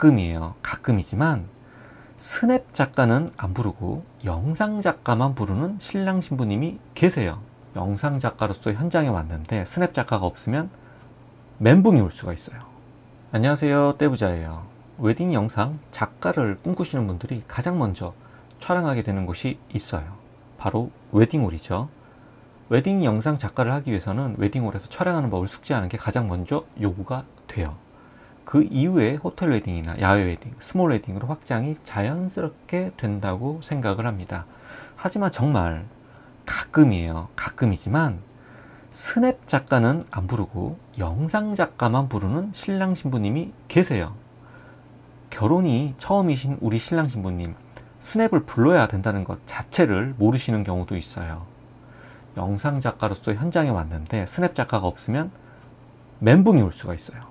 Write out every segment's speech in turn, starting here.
가끔이에요. 가끔이지만 스냅 작가는 안 부르고 영상 작가만 부르는 신랑 신부님이 계세요. 영상 작가로서 현장에 왔는데 스냅 작가가 없으면 멘붕이 올 수가 있어요. 안녕하세요. 떼부자예요. 웨딩 영상 작가를 꿈꾸시는 분들이 가장 먼저 촬영하게 되는 곳이 있어요. 바로 웨딩홀이죠. 웨딩 영상 작가를 하기 위해서는 웨딩홀에서 촬영하는 법을 숙지하는 게 가장 먼저 요구가 돼요. 그 이후에 호텔 웨딩이나 야외 웨딩, 스몰 웨딩으로 확장이 자연스럽게 된다고 생각을 합니다. 하지만 정말 가끔이에요. 가끔이지만 스냅 작가는 안 부르고 영상 작가만 부르는 신랑 신부님이 계세요. 결혼이 처음이신 우리 신랑 신부님, 스냅을 불러야 된다는 것 자체를 모르시는 경우도 있어요. 영상 작가로서 현장에 왔는데 스냅 작가가 없으면 멘붕이 올 수가 있어요.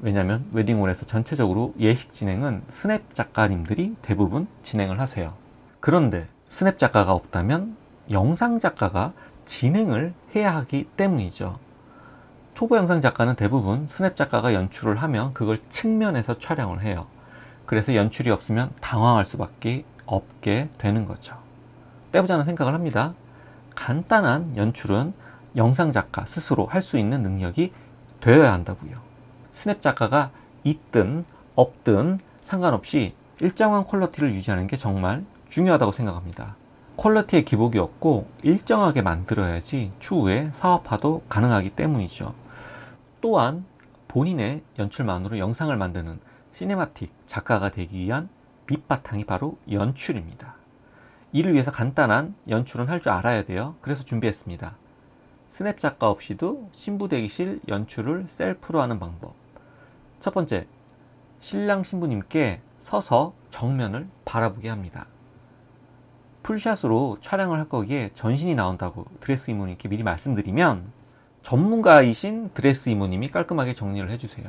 왜냐하면 웨딩홀에서 전체적으로 예식 진행은 스냅 작가님들이 대부분 진행을 하세요. 그런데 스냅 작가가 없다면 영상 작가가 진행을 해야 하기 때문이죠. 초보 영상 작가는 대부분 스냅 작가가 연출을 하면 그걸 측면에서 촬영을 해요. 그래서 연출이 없으면 당황할 수밖에 없게 되는 거죠. 떼보자는 생각을 합니다. 간단한 연출은 영상 작가 스스로 할 수 있는 능력이 되어야 한다고요. 스냅 작가가 있든 없든 상관없이 일정한 퀄러티를 유지하는 게 정말 중요하다고 생각합니다. 퀄러티의 기복이 없고 일정하게 만들어야지 추후에 사업화도 가능하기 때문이죠. 또한 본인의 연출만으로 영상을 만드는 시네마틱 작가가 되기 위한 밑바탕이 바로 연출입니다. 이를 위해서 간단한 연출은 할 줄 알아야 돼요. 그래서 준비했습니다. 스냅 작가 없이도 신부 대기실 연출을 셀프로 하는 방법. 첫 번째, 신랑 신부님께 서서 정면을 바라보게 합니다. 풀샷으로 촬영을 할 거기에 전신이 나온다고 드레스 이모님께 미리 말씀드리면 전문가이신 드레스 이모님이 깔끔하게 정리를 해주세요.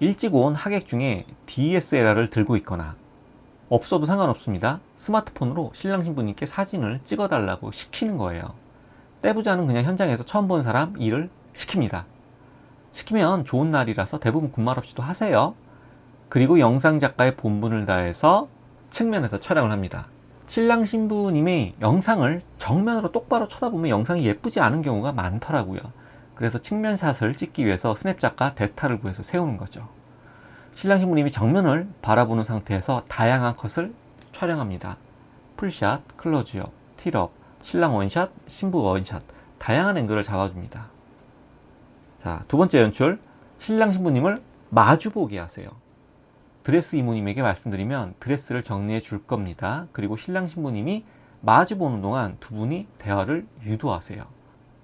일찍 온 하객 중에 DSLR을 들고 있거나 없어도 상관없습니다. 스마트폰으로 신랑 신부님께 사진을 찍어달라고 시키는 거예요. 떼부자는 그냥 현장에서 처음 본 사람 일을 시킵니다. 시키면 좋은 날이라서 대부분 군말 없이도 하세요. 그리고 영상 작가의 본분을 다해서 측면에서 촬영을 합니다. 신랑 신부님의 영상을 정면으로 똑바로 쳐다보면 영상이 예쁘지 않은 경우가 많더라고요. 그래서 측면샷을 찍기 위해서 스냅 작가 데타를 구해서 세우는 거죠. 신랑 신부님이 정면을 바라보는 상태에서 다양한 컷을 촬영합니다. 풀샷, 클로즈업, 틸업, 신랑 원샷, 신부 원샷, 다양한 앵글을 잡아줍니다. 자, 두 번째 연출, 신랑 신부님을 마주보게 하세요. 드레스 이모님에게 말씀드리면 드레스를 정리해 줄 겁니다. 그리고 신랑 신부님이 마주 보는 동안 두 분이 대화를 유도하세요.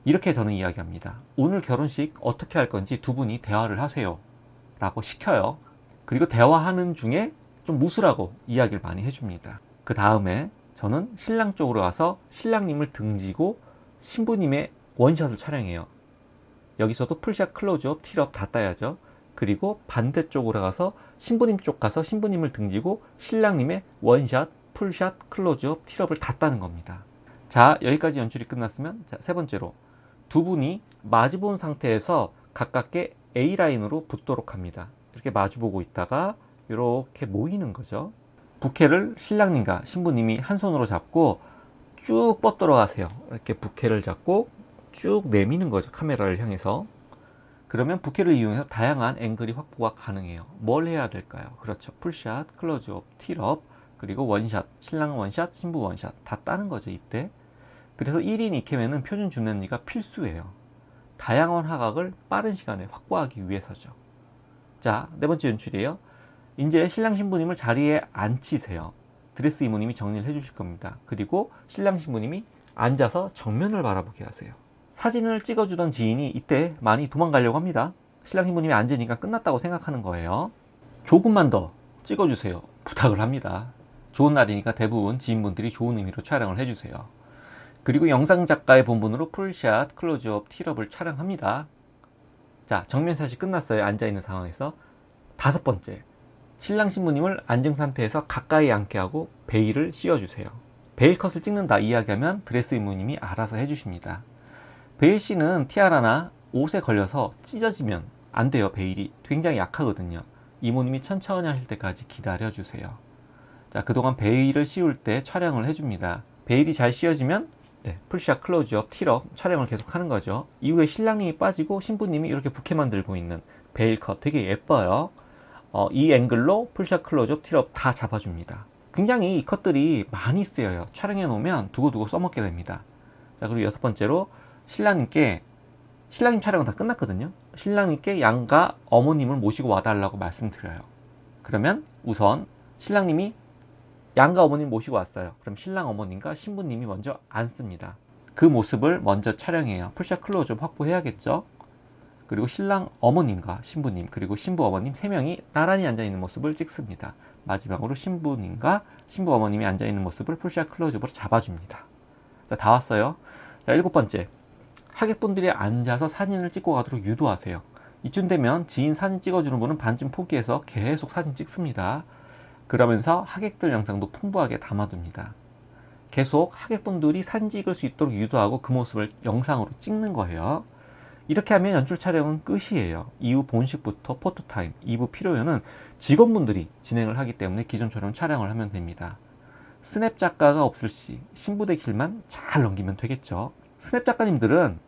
이렇게 저는 이야기합니다. 오늘 결혼식 어떻게 할 건지 두 분이 대화를 하세요. 라고 시켜요. 그리고 대화하는 중에 좀 무술하고 이야기를 많이 해줍니다. 그 다음에 저는 신랑 쪽으로 가서 신랑님을 등지고 신부님의 원샷을 촬영해요. 여기서도 풀샷, 클로즈업, 틸업 다 따야죠. 그리고 반대쪽으로 가서 신부님 쪽 가서 신부님을 등지고 신랑님의 원샷, 풀샷, 클로즈업, 틸업을 다 따는 겁니다. 자, 여기까지 연출이 끝났으면 자, 세 번째로 두 분이 마주본 상태에서 가깝게 A라인으로 붙도록 합니다. 이렇게 마주보고 있다가 이렇게 모이는 거죠. 부케를 신랑님과 신부님이 한 손으로 잡고 쭉 뻗들어 가세요. 이렇게 부케를 잡고 쭉 내미는 거죠. 카메라를 향해서. 그러면 부케를 이용해서 다양한 앵글이 확보가 가능해요. 뭘 해야 될까요? 그렇죠. 풀샷, 클로즈업, 틸업, 그리고 원샷, 신랑 원샷, 신부 원샷 다 따는 거죠. 이때. 그래서 1인 2캠에는 표준 주면리가 필수예요. 다양한 화각을 빠른 시간에 확보하기 위해서죠. 자, 네 번째 연출이에요. 이제 신랑 신부님을 자리에 앉히세요. 드레스 이모님이 정리를 해주실 겁니다. 그리고 신랑 신부님이 앉아서 정면을 바라보게 하세요. 사진을 찍어주던 지인이 이때 많이 도망가려고 합니다. 신랑 신부님이 앉으니까 끝났다고 생각하는 거예요. 조금만 더 찍어주세요. 부탁을 합니다. 좋은 날이니까 대부분 지인분들이 좋은 의미로 촬영을 해주세요. 그리고 영상 작가의 본분으로 풀샷, 클로즈업, 틸업을 촬영합니다. 자, 정면샷이 끝났어요. 앉아있는 상황에서. 다섯 번째. 신랑 신부님을 앉은 상태에서 가까이 앉게 하고 베일을 씌워주세요. 베일 컷을 찍는다 이야기하면 드레스 이모님이 알아서 해주십니다. 베일 씨는 티아라나 옷에 걸려서 찢어지면 안 돼요, 베일이. 굉장히 약하거든요. 이모님이 천천히 하실 때까지 기다려 주세요. 자, 그동안 베일을 씌울 때 촬영을 해줍니다. 베일이 잘 씌워지면 네, 풀샷, 클로즈업, 틸업 촬영을 계속 하는 거죠. 이후에 신랑님이 빠지고 신부님이 이렇게 부케만 들고 있는 베일 컷 되게 예뻐요. 어, 이 앵글로 풀샷, 클로즈업, 틸업 다 잡아줍니다. 굉장히 이 컷들이 많이 쓰여요. 촬영해 놓으면 두고두고 써먹게 됩니다. 자, 그리고 여섯 번째로 신랑님께 신랑님 촬영은 다 끝났거든요. 신랑님께 양가 어머님을 모시고 와달라고 말씀드려요. 그러면 우선 신랑님이 양가 어머님 모시고 왔어요. 그럼 신랑 어머님과 신부님이 먼저 앉습니다. 그 모습을 먼저 촬영해요. 풀샷 클로즈업 확보해야겠죠. 그리고 신랑 어머님과 신부님 그리고 신부 어머님 세 명이 나란히 앉아 있는 모습을 찍습니다. 마지막으로 신부님과 신부 어머님이 앉아 있는 모습을 풀샷 클로즈업으로 잡아줍니다. 자, 다 왔어요. 자, 일곱 번째. 하객분들이 앉아서 사진을 찍고 가도록 유도하세요. 이쯤 되면 지인 사진 찍어주는 분은 반쯤 포기해서 계속 사진 찍습니다. 그러면서 하객들 영상도 풍부하게 담아둡니다. 계속 하객분들이 사진 찍을 수 있도록 유도하고 그 모습을 영상으로 찍는 거예요. 이렇게 하면 연출 촬영은 끝이에요. 이후 본식부터 포토타임, 2부 필요연은 직원분들이 진행을 하기 때문에 기존처럼 촬영을 하면 됩니다. 스냅 작가가 없을 시 신부대 길만 잘 넘기면 되겠죠. 스냅 작가님들은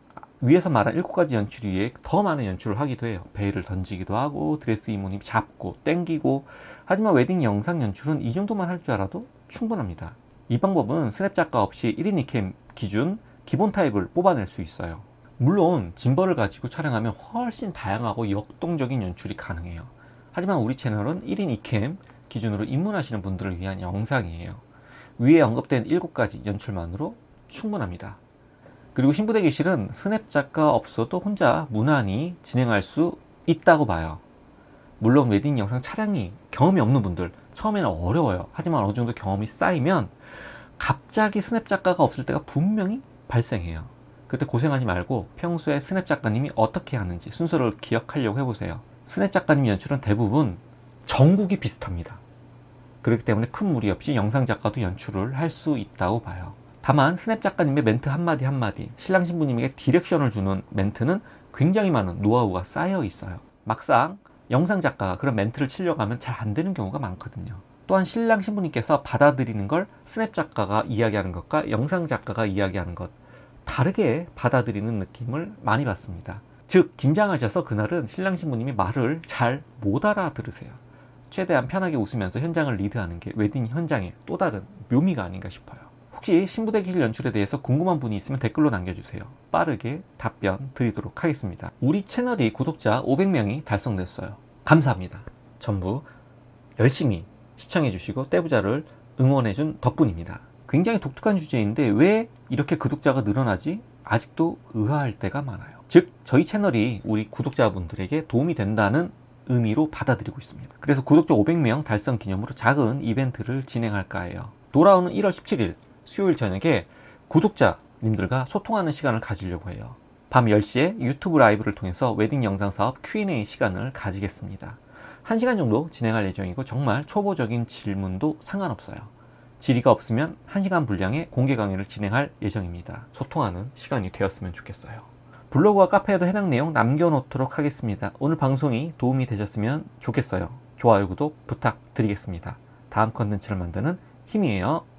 위에서 말한 일곱 가지 연출 위에 더 많은 연출을 하기도 해요. 베일을 던지기도 하고 드레스 이모님 잡고 땡기고 하지만 웨딩 영상 연출은 이 정도만 할 줄 알아도 충분합니다. 이 방법은 스냅 작가 없이 1인 2캠 기준 기본 타입을 뽑아낼 수 있어요. 물론 짐벌을 가지고 촬영하면 훨씬 다양하고 역동적인 연출이 가능해요. 하지만 우리 채널은 1인 2캠 기준으로 입문하시는 분들을 위한 영상이에요. 위에 언급된 7가지 연출만으로 충분합니다. 그리고 신부대기실은 스냅 작가 없어도 혼자 무난히 진행할 수 있다고 봐요. 물론 웨딩 영상 촬영이 경험이 없는 분들 처음에는 어려워요. 하지만 어느 정도 경험이 쌓이면 갑자기 스냅 작가가 없을 때가 분명히 발생해요. 그때 고생하지 말고 평소에 스냅 작가님이 어떻게 하는지 순서를 기억하려고 해보세요. 스냅 작가님 연출은 대부분 전국이 비슷합니다. 그렇기 때문에 큰 무리 없이 영상 작가도 연출을 할 수 있다고 봐요. 다만 스냅 작가님의 멘트 한마디 한마디, 신랑 신부님에게 디렉션을 주는 멘트는 굉장히 많은 노하우가 쌓여 있어요. 막상 영상 작가가 그런 멘트를 치려고 하면 잘 안 되는 경우가 많거든요. 또한 신랑 신부님께서 받아들이는 걸 스냅 작가가 이야기하는 것과 영상 작가가 이야기하는 것 다르게 받아들이는 느낌을 많이 받습니다. 즉 긴장하셔서 그날은 신랑 신부님이 말을 잘 못 알아들으세요. 최대한 편하게 웃으면서 현장을 리드하는 게 웨딩 현장의 또 다른 묘미가 아닌가 싶어요. 혹시 신부대기실 연출에 대해서 궁금한 분이 있으면 댓글로 남겨주세요. 빠르게 답변 드리도록 하겠습니다. 우리 채널이 구독자 500명이 달성됐어요. 감사합니다. 전부 열심히 시청해주시고 떼부자를 응원해준 덕분입니다. 굉장히 독특한 주제인데 왜 이렇게 구독자가 늘어나지? 아직도 의아할 때가 많아요. 즉, 저희 채널이 우리 구독자분들에게 도움이 된다는 의미로 받아들이고 있습니다. 그래서 구독자 500명 달성 기념으로 작은 이벤트를 진행할까 해요. 돌아오는 1월 17일 수요일 저녁에 구독자님들과 소통하는 시간을 가지려고 해요. 밤 10시에 유튜브 라이브를 통해서 웨딩 영상 사업 Q&A 시간을 가지겠습니다. 1시간 정도 진행할 예정이고 정말 초보적인 질문도 상관없어요. 질의가 없으면 1시간 분량의 공개 강의를 진행할 예정입니다. 소통하는 시간이 되었으면 좋겠어요. 블로그와 카페에도 해당 내용 남겨놓도록 하겠습니다. 오늘 방송이 도움이 되셨으면 좋겠어요. 좋아요, 구독 부탁드리겠습니다. 다음 컨텐츠를 만드는 힘이에요.